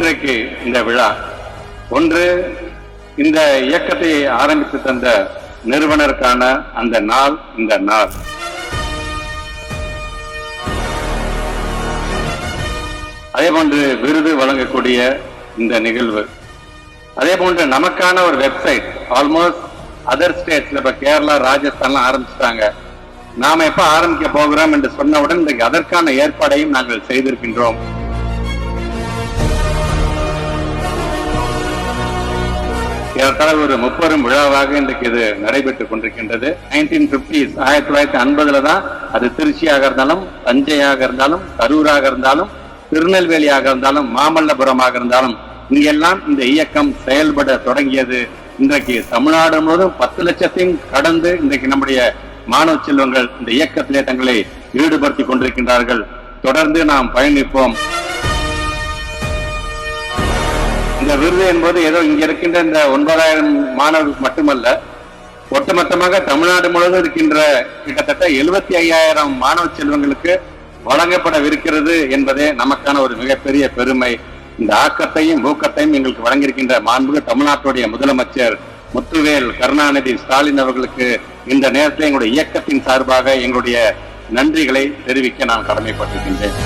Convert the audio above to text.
இந்த விழா. ஒன்று இந்த இயக்கத்தை ஆரம்பித்து தந்த நிறுவனருக்கான அந்த நாள் இந்த நாள். அதே போன்று விருது வழங்கக்கூடிய இந்த நிகழ்வு. அதே போன்று நமக்கான ஒரு வெப்சைட் ஆல்மோஸ்ட் அதர் ஸ்டேட்ஸ்ல இப்ப கேரளா ராஜஸ்தான்லாம் ஆரம்பிச்சிட்டாங்க. நாம எப்ப ஆரம்பிக்க போகிறோம் என்று சொன்னவுடன் இன்றைக்கு அதற்கான ஏற்பாடையும் நாங்கள் செய்திருக்கின்றோம். ஏறத்தாழ ஒரு முப்பெரும் விழாவாக இன்றைக்கு இது நடைபெற்றுக் கொண்டிருக்கின்றது. நைன்டீன் பிப்டிஸ் ஆயிரத்தி தொள்ளாயிரத்தி ஐம்பதுல தான் அது திருச்சியாக இருந்தாலும் தஞ்சையாக இருந்தாலும் கரூராக இருந்தாலும் திருநெல்வேலியாக இருந்தாலும் மாமல்லபுரமாக இருந்தாலும் இங்கெல்லாம் இந்த இயக்கம் செயல்பட தொடங்கியது. இன்றைக்கு தமிழ்நாடு முழுவதும் பத்து லட்சத்தையும் கடந்து இன்றைக்கு நம்முடைய மாணவ செல்வங்கள் இந்த இயக்கத்திலே தங்களை ஈடுபடுத்திக் கொண்டிருக்கின்றார்கள். தொடர்ந்து நாம் பயணிப்போம். இந்த விருது என்பது ஏதோ இங்க இருக்கின்ற இந்த ஒன்பதாயிரம் மாணவர்களுக்கு மட்டுமல்ல ஒட்டுமொத்தமாக தமிழ்நாடு முழுவதும் இருக்கின்ற கிட்டத்தட்ட எழுபத்தி ஐயாயிரம் மாணவ செல்வங்களுக்கு வழங்கப்படவிருக்கிறது என்பதே நமக்கான ஒரு மிகப்பெரிய பெருமை. இந்த ஆக்கத்தையும் ஊக்கத்தையும் எங்களுக்கு வழங்கியிருக்கின்ற மாண்புக தமிழ்நாட்டுடைய முதலமைச்சர் முத்துவேல் கருணாநிதி ஸ்டாலின் அவர்களுக்கு இந்த நேரத்தில் எங்களுடைய இயக்கத்தின் சார்பாக எங்களுடைய நன்றிகளை தெரிவிக்க நான் கடமைப்பட்டிருக்கின்றேன்.